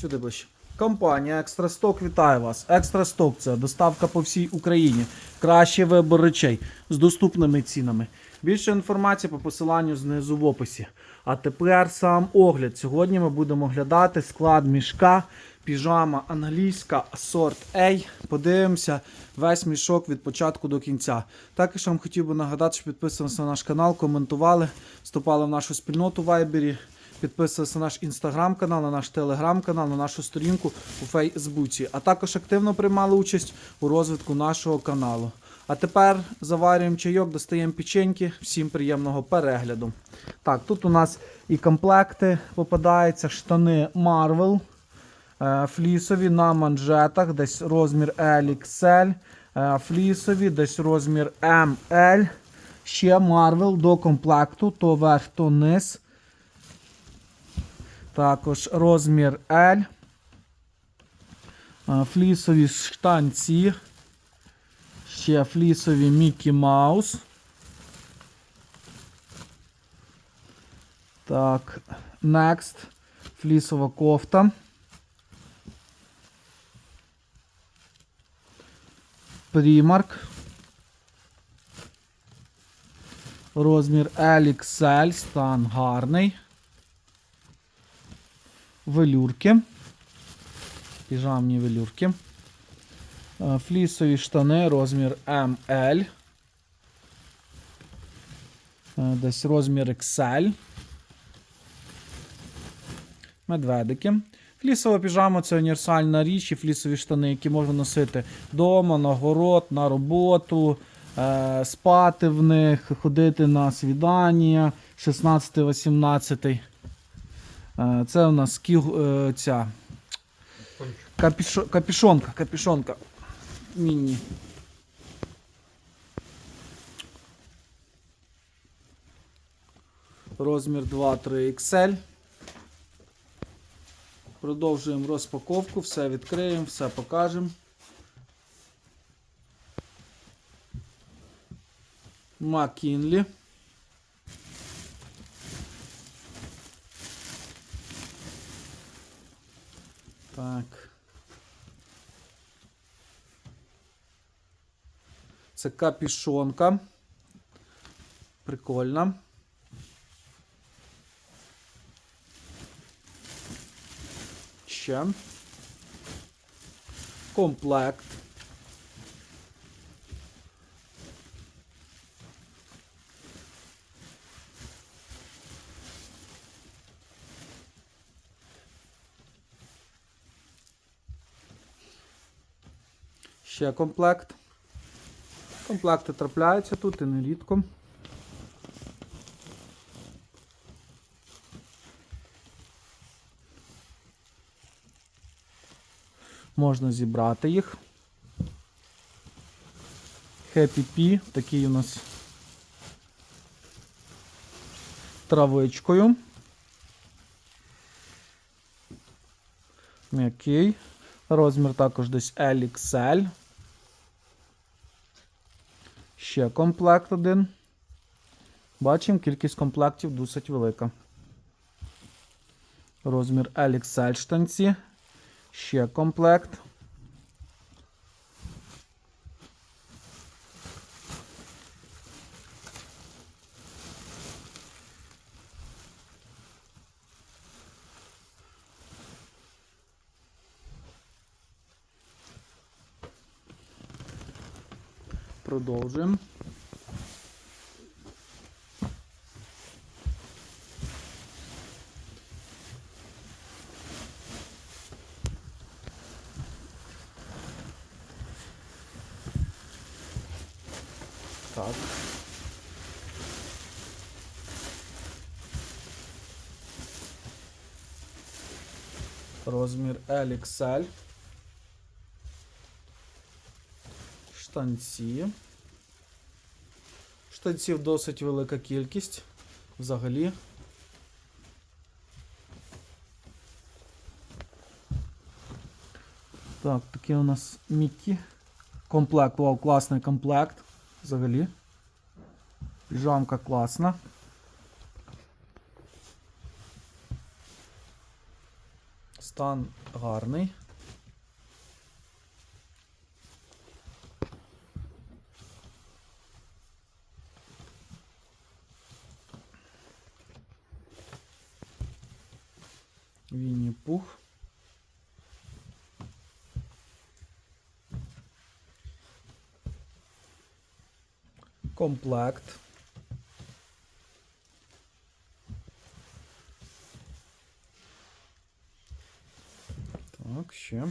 Сюди ближче. Компанія Екстрасток вітає вас. Екстрасток це доставка по всій Україні. Кращий вибор речей з доступними цінами. Більше інформації по посиланню знизу в описі. А тепер сам огляд. Сьогодні ми будемо оглядати склад мішка, піжама англійська сорт A. Подивимося весь мішок від початку до кінця. Також вам хотів би нагадати, що підписувалися на наш канал, коментували, вступали в нашу спільноту в Вайбері. Підписувалися на наш інстаграм-канал, на наш телеграм-канал, на нашу сторінку у Фейсбуці, а також активно приймали участь у розвитку нашого каналу. А тепер заварюємо чайок, достаємо печеньки. Всім приємного перегляду. Так, тут у нас і комплекти попадаються, штани Marvel, е, флісові на манжетах, десь розмір LXL, е, флісові, десь розмір ML. Ще Marvel до комплекту, то верх, то низ. Також розмір L. Флісові штанці. Ще флісові Мікі Маус. Так, next. Флісова кофта. Примарк. Розмір LXL, стан гарний. Велюрки. Піжамні велюрки. Е, Флісові штани, розмір ML. Е, Десь розмір XL. Медведики. Флісова піжама це універсальна річ і флісові штани, які можна носити вдома, на город, на роботу, е, спати в них, ходити на свідання 16-18. Е, Це у нас кіл, е, ця капішо, капішонка, капішонка. Міні. Розмір 2-3 XL. Продовжуємо розпаковку, все відкриємо, все покажемо. Макінлі. Так. Це капішонка. Прикольно. Ще. Комплект. Ще комплект. Комплекти трапляються тут і нерідко. Можна зібрати їх. Happy Pea, такий у нас травичкою. М'який. Розмір також десь LXL. Ще комплект один. Бачимо, кількість комплектів досить велика. Розмір LXL штанці. Ще комплект. Продовжуємо. Так. Розмір LXL. Штанці. Штанців досить велика кількість. Взагалі. Так, такий у нас Мікі. Комплект, вау, класний комплект. Взагалі. Піжамка класна. Стан гарний. Вінні пух. Комплект. Так, ще.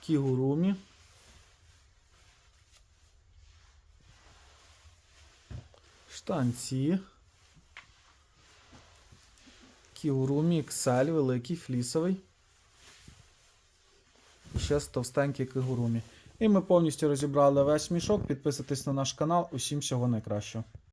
Кігурумі. Штанці. Кігурумі XL, великий, флісовий. І ще товстенький кигурумі. І ми повністю розібрали весь мішок. Підписуйтесь на наш канал. Усім всього найкращого.